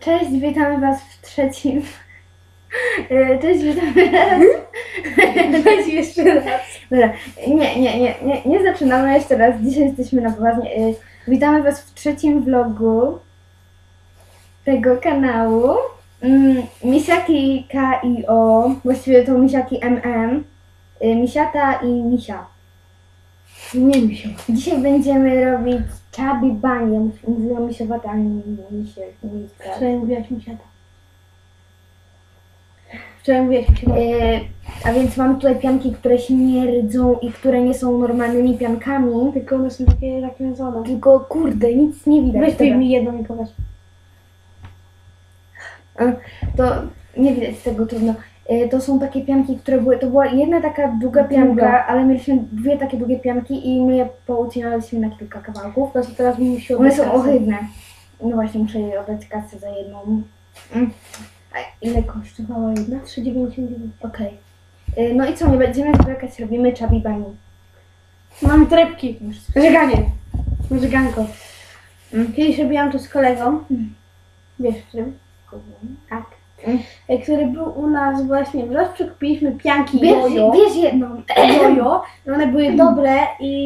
Cześć, witamy Was w trzecim. E, Cześć, witamy. Weź jeszcze raz. Dobra, nie, nie, nie, nie, nie zaczynamy jeszcze raz. Dzisiaj jesteśmy na poważnie. E, Witamy Was w trzecim vlogu tego kanału. Mm, Misiaki K i O, właściwie to Misiaki MM, e, Misiata i Misia. Nie mi się. Dzisiaj będziemy robić chubby bunny. Mówiła misiowata, a nie misie. miska. Wczoraj mówiłaś mi siata. Wczoraj mówiłaś mi siata. E, a więc mamy tutaj pianki, które śmierdzą i które nie są normalnymi piankami. Tylko one są takie zakręcone. Tylko kurde, nic nie widać. Weź mi jedną i pokaż. To nie widać tego trudno. E, To są takie pianki, które były. To była jedna taka długa pianka, Długa. ale mieliśmy dwie takie długie pianki i my je poucinaliśmy na kilka kawałków. To co teraz mi się One są ohydne. No właśnie, muszę jej oddać kasę za jedną. Mm. A ile kosztowała jedna? 3,99. Okej. E, No i co, nie będziemy zwlekać, robimy chubby bunny. Mamy torebki. Żeganie. Żeganko. Mm. Kiedyś robiłam to z kolegą. Mm. Wiesz czym? Tak. Mm. E, Który był u nas właśnie w Rozprze, kupiliśmy pianki Bierz, jojo. bierz jedną. jojo. One były dobre i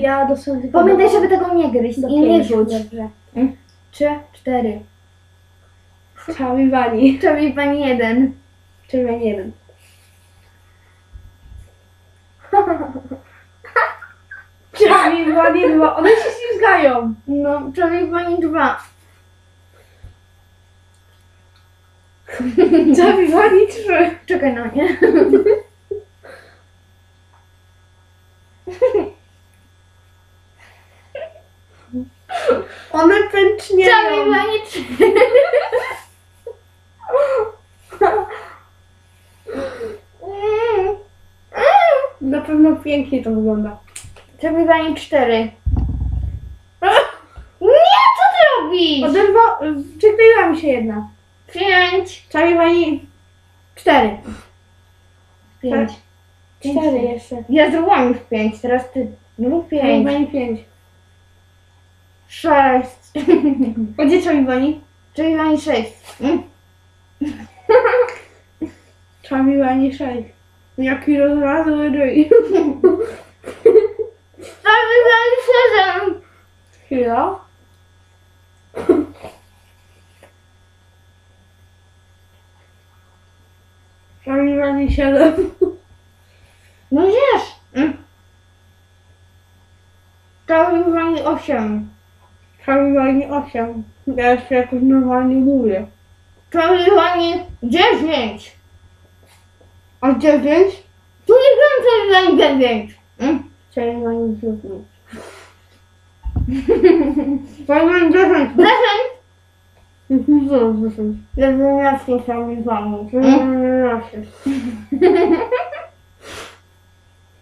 ja dosłownie tylko Pamiętaj, żeby tego nie gryźć do i nie pięciu. rzuć. Dobrze. Trzy, cztery. Chubby Bunny. Chubby pani jeden. Czerwień jeden. Chubby Bunny dwa. One się ślizgają. No, chubby pani dwa. Bunny trzy. Czekaj na mnie. One pęcznieją. Pani trzy. Na pewno pięknie to wygląda. Pani cztery. Nie, co ty robisz? Oderwa... Przykleiła mi się jedna. Pięć. Chubby Bunny cztery. Pięć. Cztery jeszcze. Ja zrobiłam już pięć, teraz ty. No Chubby pięć. Bunny pięć. Sześć. A gdzie Chubby Bunny? Chubby pani sześć. Mm. Chubby Bunny sześć. Jaki rozlazły ryj. Chubby pani siedem. Chwila. Chubby Bunny siedem. No wiesz. Mm. Pani osiem. Chubby Bunny osiem. Ja jeszcze jakoś normalnie mówię. Chubby pani dziewięć. A dziewięć? Tu nie wiem, co jest dziewięć. Mm. Chubby Bunny dziewięć. Bunny dziesięć. Dziesięć. Mhm, dziesięć. Jedenaście Chubby pani. Jedenaście.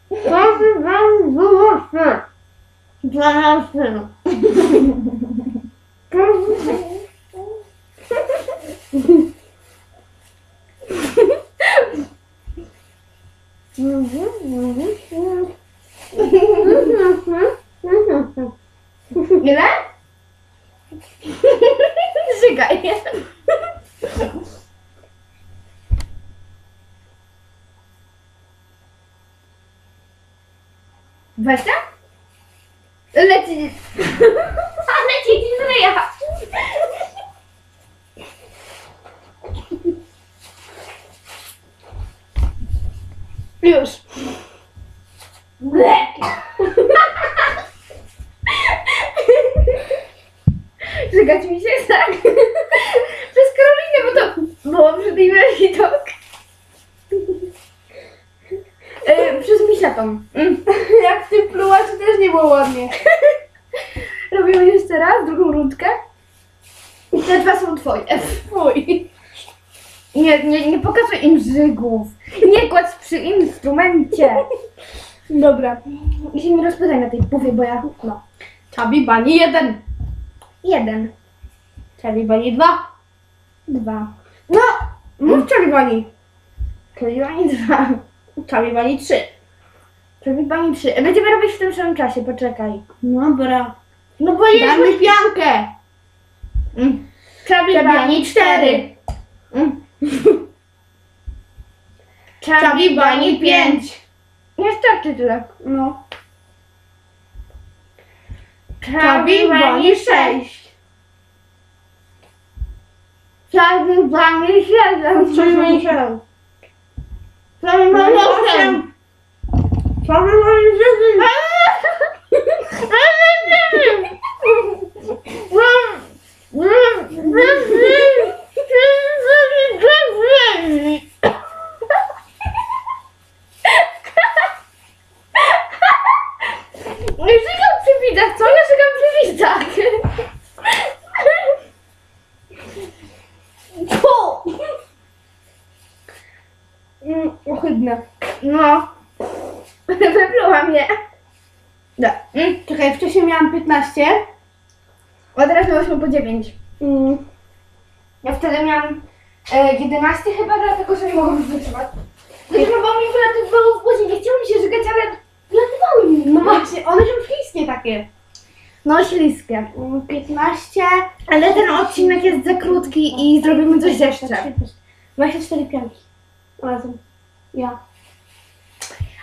Chubby Bunny dwanaście. Dwanaście. Ile? Żygaj. Dwadzieścia? Leci. Leci ci z ryja. Już. Żygać mi się tak. Przez Karolinę, bo to było obrzydliwy widok. E, przez misiatą. Mm. Jak ty plułaś, to też nie było ładnie. Robimy jeszcze raz, drugą rundkę. I te dwa są twoje. Fuj. Nie, nie, nie pokazuj im żygów. Nie kładź przy instrumencie. Dobra. I się nie rozpytaj na tej buwie, bo ja... No. Chubby Bunny jeden. Jeden. Chubby Bunny dwa. Dwa. No, mów Chubby Bunny. Czyli ani dwa. Chubby Bunny trzy. Czyli pani trzy. Będziemy robić w tym samym czasie, poczekaj. Dobra. No bo Damy piankę. Mm. Czabibani 4. Mm. Chubby Bunny 5. Jest tak tytułek, no. Chubby Bunny 6. Chubby Bunny 7. Chubby Bunny 7. Chubby Bunny 8. 7. No śliskie. Mm, 15. Ale ten odcinek jest za krótki i zrobimy coś jeszcze. 24 pianki. Razem. Ja.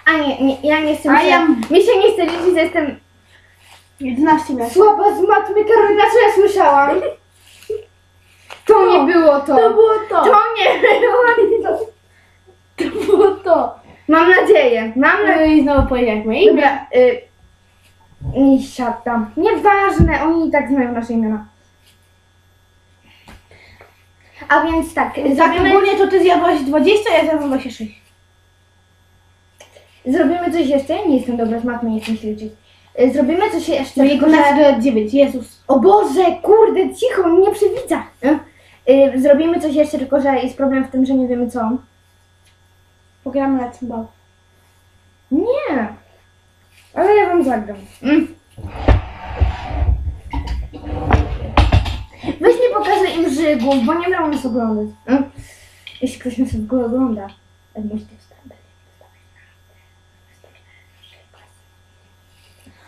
A nie, nie ja nie chcę. A ja- mi się nie chce liczyć, że jestem 11 miałeś. słaba z matmy. Karolina, co ja słyszałam? To nie było to. To było to. To nie było to. To było to. Mam nadzieję. Mam No nadzieję. i znowu powiedzieliśmy imię. Dobra, y, nie siadam. Nieważne, oni i tak znają nasze imiona. A więc tak, Tak, zrobimy, ogólnie to ty zjadłaś 20, ja zjadłam 26. zrobimy coś jeszcze. Nie jestem dobra z matmy, nie chcę się liczyć. Y, Zrobimy coś jeszcze. Mojego tylko że- na 9, Jezus. O Boże, kurde, cicho, nie przewidza. Y, y, Zrobimy coś jeszcze, tylko że jest problem w tym, że nie wiemy co. Pogramy na cymbał. Nie, ale ja wam zagram. Mm. Weź nie pokażę im żygów, bo nie będą nas oglądać. Mm. Jeśli ktoś nas w ogóle ogląda, ale możecie wstawić.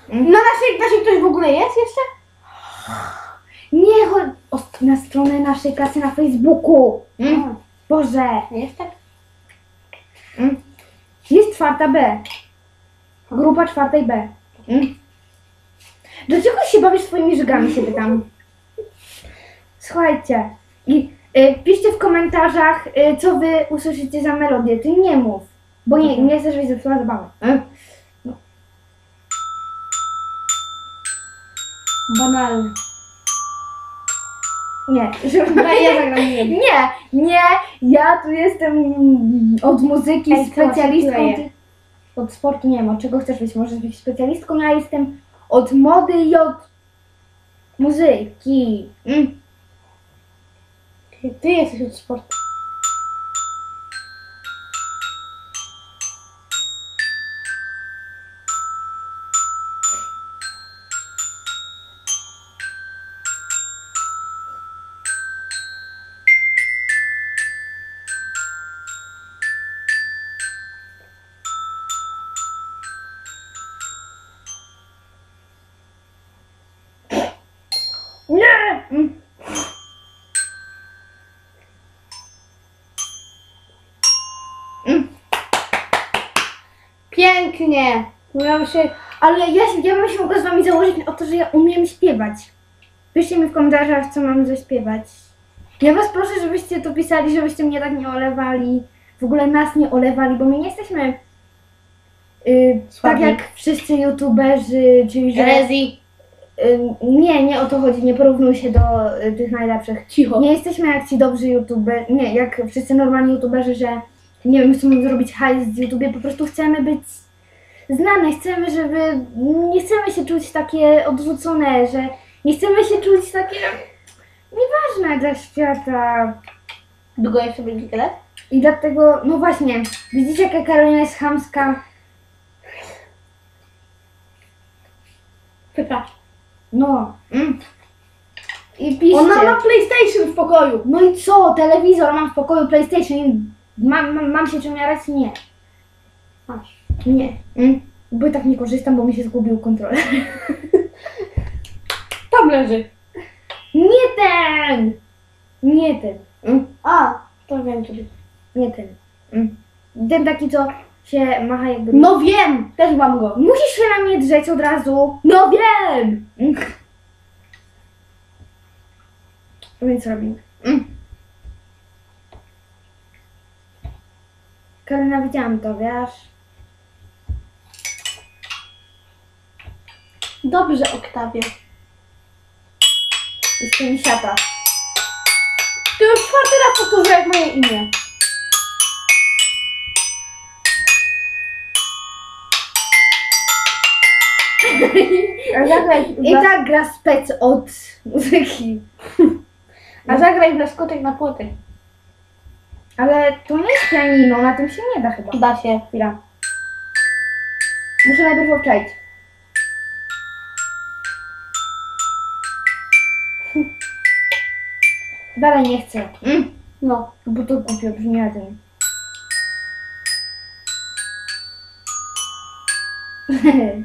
Na naszej, naszej ktoś w ogóle jest jeszcze? Nie, chodź na stronę naszej klasy na Facebooku. Mm. Boże. nie jest tak? Mm. Jest czwarta B. Grupa czwartej B. Mm. Dlaczego się bawisz swoimi żygami, się pytam. Słuchajcie. I y, piszcie w komentarzach, y, co wy usłyszycie za melodię. Ty nie mów. Bo nie, nie chcesz, żebyś zepsuła zabawę. Y? Banalny. Nie, żeby Daj, ja zagram nie. Nie, nie, ja tu jestem mm, od muzyki Ej, specjalistką. Od sportu nie wiem, od czego chcesz być? Możesz być specjalistką, ja jestem od mody i od muzyki. Mm. Ty jesteś od sportu. Pięknie. Miałam się... Ale ja, się- ja bym się mogła z wami założyć o to, że ja umiem śpiewać. Piszcie mi w komentarzach, co mam zaśpiewać. Ja was proszę, żebyście to pisali, żebyście mnie tak nie olewali. W ogóle nas nie olewali, bo my nie jesteśmy y, tak jak wszyscy youtuberzy, czyli że... Rezi. Y, nie, nie o to chodzi, nie porównuj się do y, tych najlepszych. Cicho. Nie jesteśmy jak ci dobrzy youtuber, nie, jak wszyscy normalni youtuberzy, że nie wiem, chcemy zrobić hajs z YouTube, po prostu chcemy być znane, chcemy, żeby, nie chcemy się czuć takie odrzucone, że nie chcemy się czuć takie nieważne dla świata. Długo jeszcze będzie tyle? I dlatego, no właśnie, widzicie jaka Karolina jest chamska? Przepraszam. No. Mm. I piszcie. Ona ma PlayStation w pokoju. No i co? Telewizor mam w pokoju, PlayStation. Mam, mam, mam się czym jarać? Nie. Masz. Nie. Mm. Bo i tak nie korzystam, bo mi się zgubił kontroler. Tam leży. Nie ten! Nie ten. Mm. A, to wiem, czyli. Nie ten. Mm. Ten taki, co się macha jakby... No wiem, też mam go. Musisz się na mnie drzeć od razu. No wiem! Mm. Więc robimy. Mm. Karolina, widziałam to, wiesz? Dobrze, Oktawie. Jestem siata. Ty już czwarty raz powtórzyłeś moje imię. A zagraj, I tak gra spec od muzyki. a zagraj w laskotek na płotek. Ale to nie jest pianino, na tym się nie da chyba. Da się. Chwila. Muszę najpierw obczaić. Dalej nie chcę. Mm. No. Bo to głupio brzmi razem. Mm.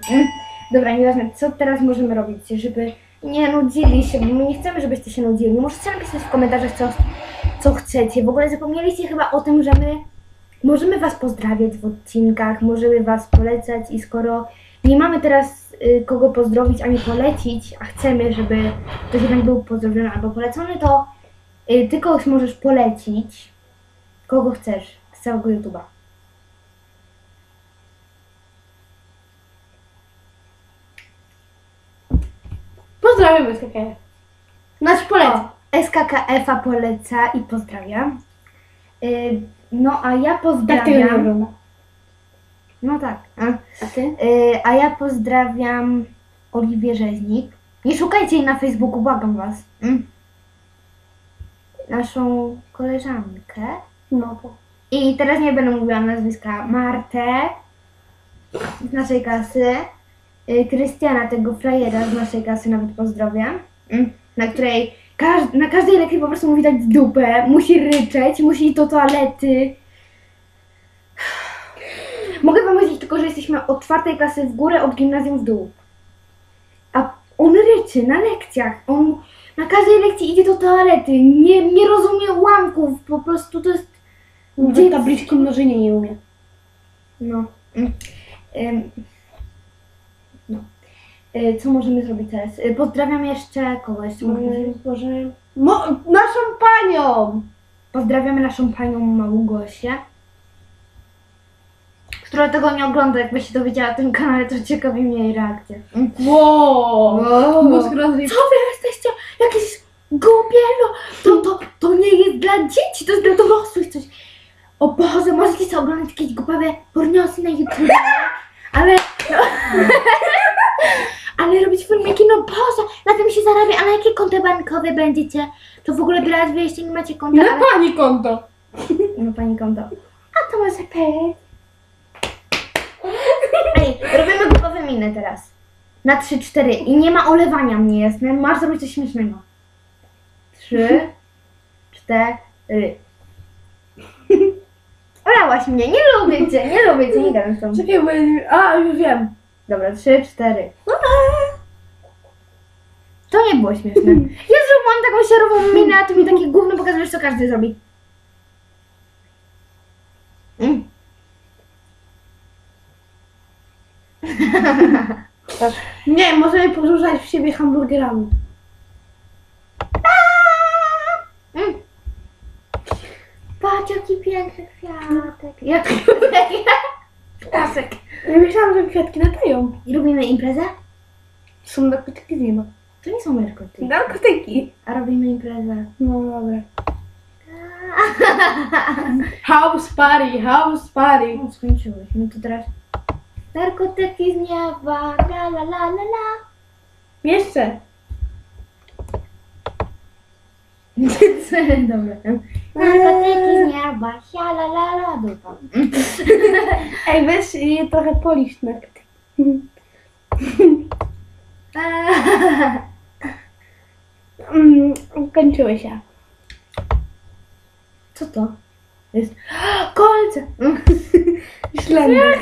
Dobra, nieważne, co teraz możemy robić, żeby nie nudzili się, bo my nie chcemy, żebyście się nudzili. Możecie napisać w komentarzach, co, co chcecie. W ogóle zapomnieliście chyba o tym, że my możemy Was pozdrawiać w odcinkach, możemy Was polecać i skoro nie mamy teraz y, kogo pozdrowić ani polecić, a chcemy, żeby ktoś jednak był pozdrowiony albo polecony, to y, ty kogoś możesz polecić, kogo chcesz z całego YouTube'a. Pozdrawiam SKKF. Nasz polec. SKKF-a poleca i pozdrawiam. Y, no a ja Tak tego nie pozdrawiam. No tak. A, A ty? y, a ja pozdrawiam Oliwię Rzeźnik. Nie szukajcie jej na Facebooku, błagam was. Mm. Naszą koleżankę. No to. I teraz nie będę mówiła nazwiska. Martę z naszej klasy. y, Krystiana, tego frajera z naszej klasy nawet pozdrawiam. Mm. Na której każ- na każdej lekcji po prostu musi dać dupę, musi ryczeć, musi iść do toalety. Mogę wam powiedzieć tylko, że jesteśmy od czwartej klasy w górę, od gimnazjum w dół. A on ryczy na lekcjach. On na każdej lekcji idzie do toalety. Nie, nie rozumie ułamków. Po prostu to jest Gdzie tabliczki mnożenia nie umie. No. Ym. Y, Co możemy zrobić teraz? Y, Pozdrawiam jeszcze kogoś. zrobić? Boże. Mo- naszą panią! Pozdrawiamy naszą panią Małgosię, która tego nie ogląda. Jakby się dowiedziała o tym kanale, to ciekawi mnie jej reakcja. Mm. Wow! Wow. Mózg. Co wy jesteście? Jakieś głupie, no. To, to, to nie jest dla dzieci, to jest dla dorosłych coś. O Boże, możecie sobie oglądać jakieś głupawe porniosy na YouTube, ale... Ale robić filmiki, no Boże, na tym się zarabia, a na jakie konto bankowe będziecie? To w ogóle teraz wy jeszcze nie macie konta, Na ale... pani konto. No pani konto. A to może pet. Ej, robimy głupowe miny teraz. Na 3-4 i nie ma olewania mnie, jasne? Masz zrobić coś śmiesznego. 3, 4. Olałaś mnie, nie lubię cię, nie lubię cię, nie gadam z tobą. Czekaj, bo ja nie... A, już wiem. Dobra, 3, 4. To nie było śmieszne. Jezu, mam taką siarową minę, a ty mi takie gówno pokazujesz, co każdy zrobi. Mm. Nie, możemy porzucać w siebie hamburgerami. Mm. Patrz, jaki piękny kwiatek. Jak Piasek. Ja myślałam, że kwiatki latają. I robimy imprezę? Są narkotyki zima. To nie są narkotyki. Narkotyki. A robimy imprezę. No dobra. House party, house party. No, skończyłeś. No to teraz... Narkotyki z nieba, la la la la la. Jeszcze. Dobra. Narkotyki z nieba, sia la la la dupa. Ej, weź je trochę polisz narkotyki. Mm, kończyły się. Co to? Jest... Kolce! Dobra!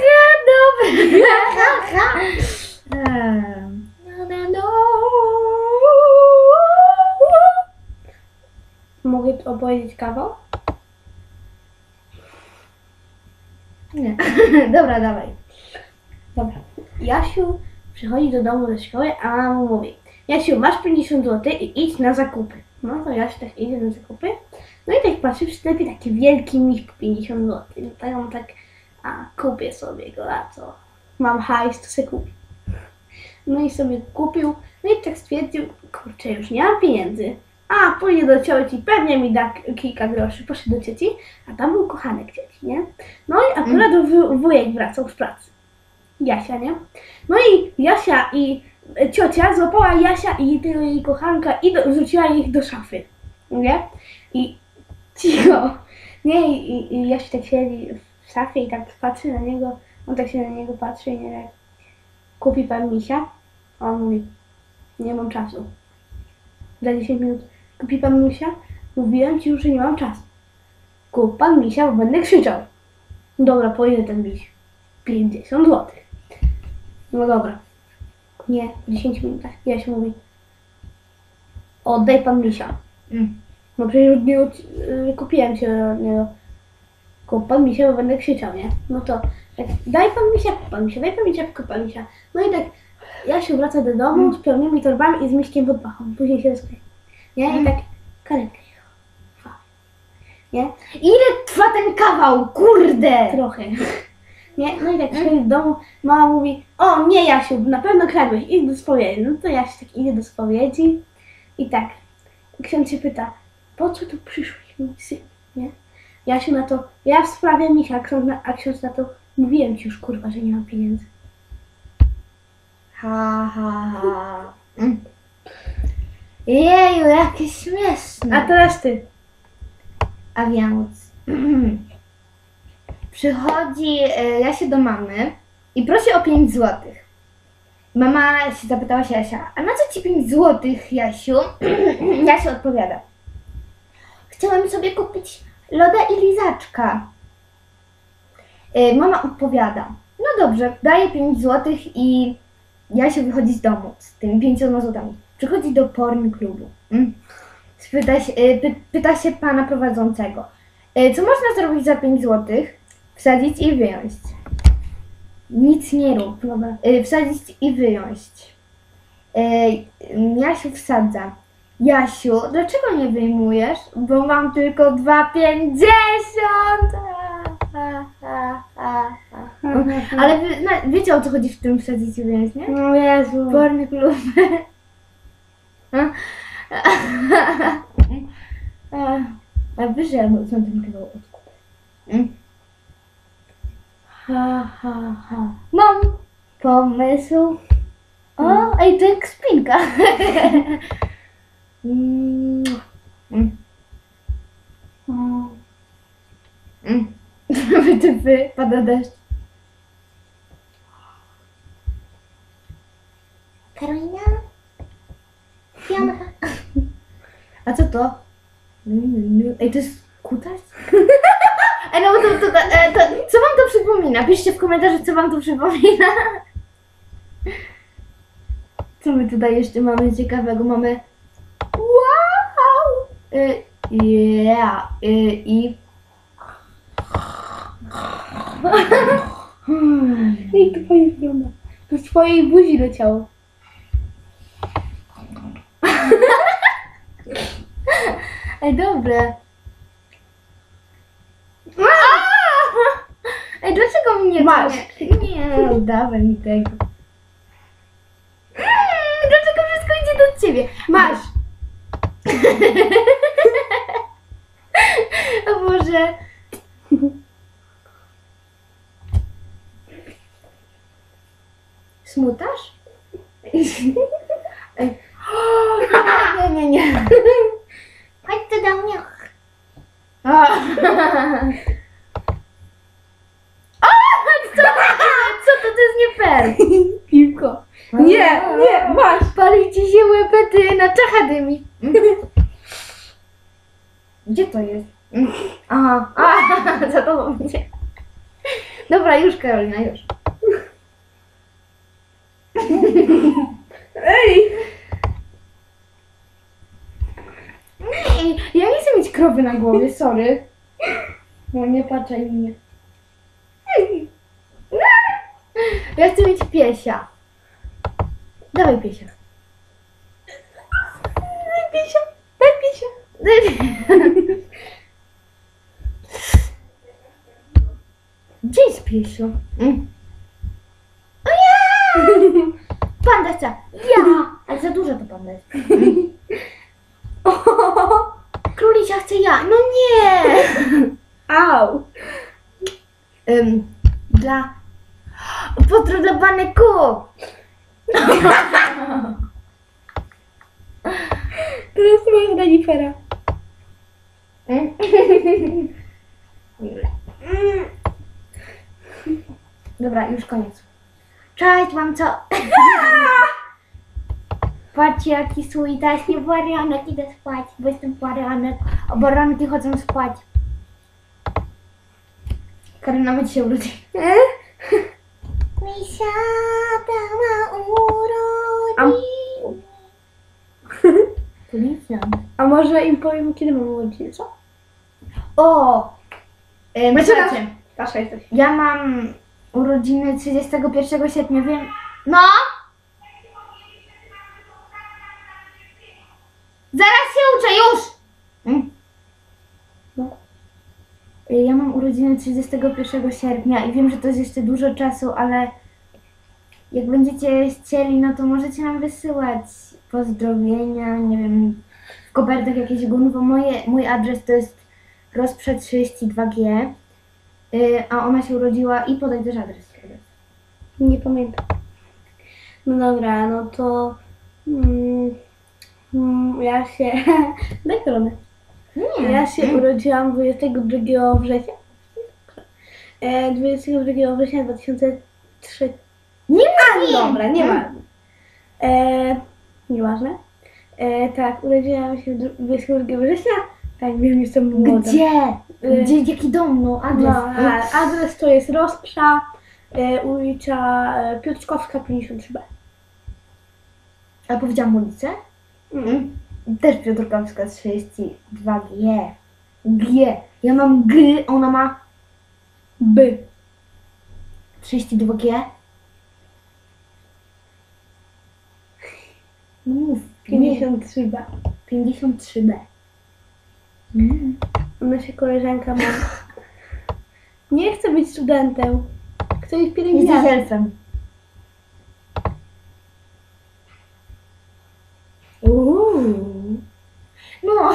Em, no, no, no. Mogę opowiedzieć kawał? Nie. Dobra, dawaj. Dobra. Jasiu przychodzi do domu ze szkoły, a mama mu mówi Jasiu, masz 50 zł i idź na zakupy. No to Jasiu tak idzie na zakupy. No i tak patrzy w sklepie taki wielki miś po 50 zł. No ja mu tak, a kupię sobie go, a co? Mam hajs, to se kupię. No i sobie kupił, no i tak stwierdził, kurczę, już nie mam pieniędzy. A, pójdzie do cioci, pewnie mi da kilka groszy. Poszedł do cioci, a tam był kochanek cioci, nie? No i akurat wu- wujek wracał z pracy. Jasia, nie? No i Jasia i e, ciocia złapała Jasia i tego jej kochanka i do, wrzuciła ich do szafy, nie? I cicho, nie? I, i, i Jasia tak siedzi w szafie i tak patrzy na niego, on tak się na niego patrzy i nie wie, kupi pan misia? A on mówi, nie mam czasu. Za 10 minut, kupi pan misia? Mówiłem ci już, że nie mam czasu. Kup pan misia, bo będę krzyczał. Dobra, po ile ten miś? 50 zł. No dobra. Nie, w 10 minutach. Jaś mówi. Oddaj pan misia. Mm. No przecież od niego, yy, kupiłem się od niego. Kup pan misia, bo będę krzyczał, nie? No to tak, daj pan misia, kup pan misia, daj pan misia, kup pan misia. No i tak Jasiu wraca do domu z pełnymi torbami i z miśkiem pod pachą. Później się rozkleja. Nie? I tak karetka jechała. Nie? Ile trwa ten kawał? Kurde! Trochę. Nie? No i tak przychodzi do domu, mama mówi, o nie Jasiu, na pewno kradłeś, idź do spowiedzi. No to Jasiu tak idzie do spowiedzi i tak. Ksiądz się pyta, po co tu przyszłeś, mój syn, nie? Jasiu na to, ja w sprawie misia, a ksiądz na, a ksiądz na to, mówiłem ci już kurwa, że nie mam pieniędzy. Ha, ha, ha. Mm. Jeju, jakie śmieszne. A teraz ty. A więc przychodzi e, Jasia do mamy i prosi o 5 złotych. Mama się zapytała się Jasia, a na co ci 5 złotych, Jasiu? Jasia odpowiada. Chciałem sobie kupić loda i lizaczka. E, Mama odpowiada. No dobrze, daje 5 złotych i Jasia wychodzi z domu z tymi 5 złotami. Przychodzi do porn klubu. Mm. Spyta się, y, py, pyta się pana prowadzącego, y, co można zrobić za 5 złotych? Wsadzić i wyjąć. Nic nie rób. Dobra. Y, Wsadzić i wyjąć. Jasiu wsadza. Jasiu, dlaczego nie wyjmujesz? Bo mam tylko 2,50! Ha, ha, ha, ha, ha. Ale wy, no, wiecie o co chodzi w tym wsadzić i wyjąć, nie? No Jezu. Porny klub. A ja są ten kawał odkup. Ha, ha, ha. Mam pomysł. O, ej, to jak spinka. Mm. Mm. Mm. Mm. Wytypy, pada deszcz. Karolina? Pianka. A co to? Ej, to jest kutas? Ej, no bo to, to, to, e, to, co wam to przypomina? Piszcie w komentarzu, co wam to przypomina. Co my tutaj jeszcze mamy ciekawego? Mamy wow! Y, yeah, y, i Ej, to twoje wygląda. To z twojej buzi leciało. Ej, dobre. Ej, dlaczego mnie to Masz. Nie, nie dawaj mi tego. Mm, Dlaczego wszystko idzie do ciebie? Masz. O Boże. Smutasz? Ej. Nie, nie, nie. Chodź tu do mnie. A, co, co to, to jest nie fair. Piłko. Nie, nie, masz. Pali ci się łepety na czacha dymi. Gdzie to jest? Aha, a, za tobą będzie. Dobra, już Karolina, już. Ej. Nie, ja nie chcę mieć krowy na głowie, sorry. No nie patrzaj mnie. Ja chcę mieć piesia. Dawaj piesia. Daj pisia, daj pisia. Gdzie jest piesio? Mm. O ja! Panda chce. Ja! Ale za dużo to panda jest. Królisia chce ja. No nie! Au. Ym, dla... Pozdro dla baneku! Teraz masz renifera. Mm. Dobra, już koniec. Cześć, mam co? Patrzcie, jaki słitaśny baranek, idę spać, bo jestem baranek, a baranki chodzą spać. Karina ma dzisiaj urodziny. E? Misia ma A- urodziny. A może im powiem, kiedy mam urodziny, co? O! Pasza jesteś. Ja mam urodziny 31 sierpnia, wiem. No! Zaraz się uczę, już! No. Ja mam urodziny 31 sierpnia i wiem, że to jest jeszcze dużo czasu, ale jak będziecie chcieli, no to możecie nam wysyłać pozdrowienia, nie wiem, w kopertach jakieś gunwo. Moje, mój adres to jest rozprzed 32G. Y, a ona się urodziła i podaj też adres. Nie pamiętam. No dobra, no to... Mm, ja się... Daj koronę. Nie. Ja się Mm. urodziłam 22 września. E, 22 września 2003. Nie A, wiem. dobra, nie Mm. ma. E, nieważne. E, tak, urodziłam się dru- 22 września. Tak, wiem, jestem młoda. Gdzie? Y. Gdzie? Jaki dom? No, adres. No, a, adres to jest Rozprza, e, ulica e, Piotrkowska 53B. A powiedziałam ulicę? Mm. Też Piotrkowska 32G. G. Ja mam G, ona ma B. 32G. No Mów. Nie. 53B. 53B. Mm. Nasza koleżanka ma. Nie chcę być studentem. Chcę być Jesteś pielęgniarką. elfem. Uuu. No.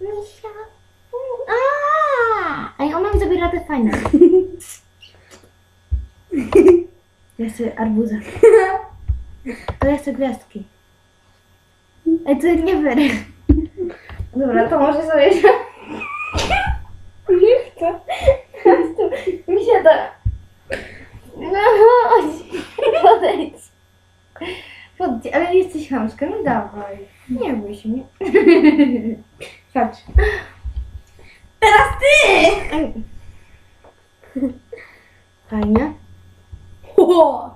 Misia. A, Ej, ona mi zabiera te fajne. Ja chcę arbuza. To ja chcę gwiazdki. Ej, to nie fair. Dobra, to może sobie się... Nie chcę. Mi się to... No chodź, podejdź. Podejdź, ale chamska, no dawaj. Nie bój się mnie. Chodź. Teraz ty! Fajnie. O!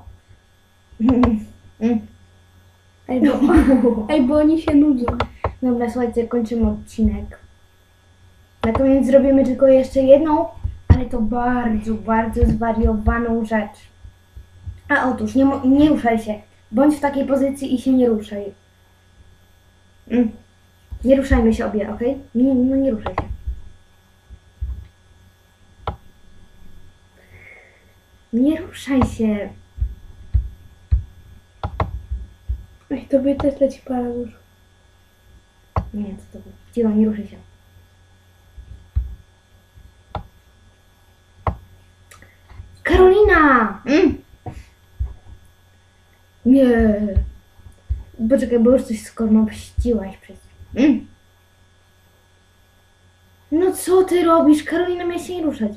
Mm. Ej, bo, ej, bo oni się nudzą. Dobra, słuchajcie, kończymy odcinek. Na koniec zrobimy tylko jeszcze jedną, ale to bardzo, bardzo zwariowaną rzecz. A otóż, nie, nie ruszaj się. Bądź w takiej pozycji i się nie ruszaj. Mm. Nie ruszajmy się obie, ok? Nie, no nie ruszaj się. Nie ruszaj się. Ej, tobie też leci para dużo. Nie, co to było? Cicho, nie ruszaj się. Karolina! Mm. Nie. Poczekaj, bo już coś skormościłaś przez... Mm. No co ty robisz? Karolina miała się nie ruszać.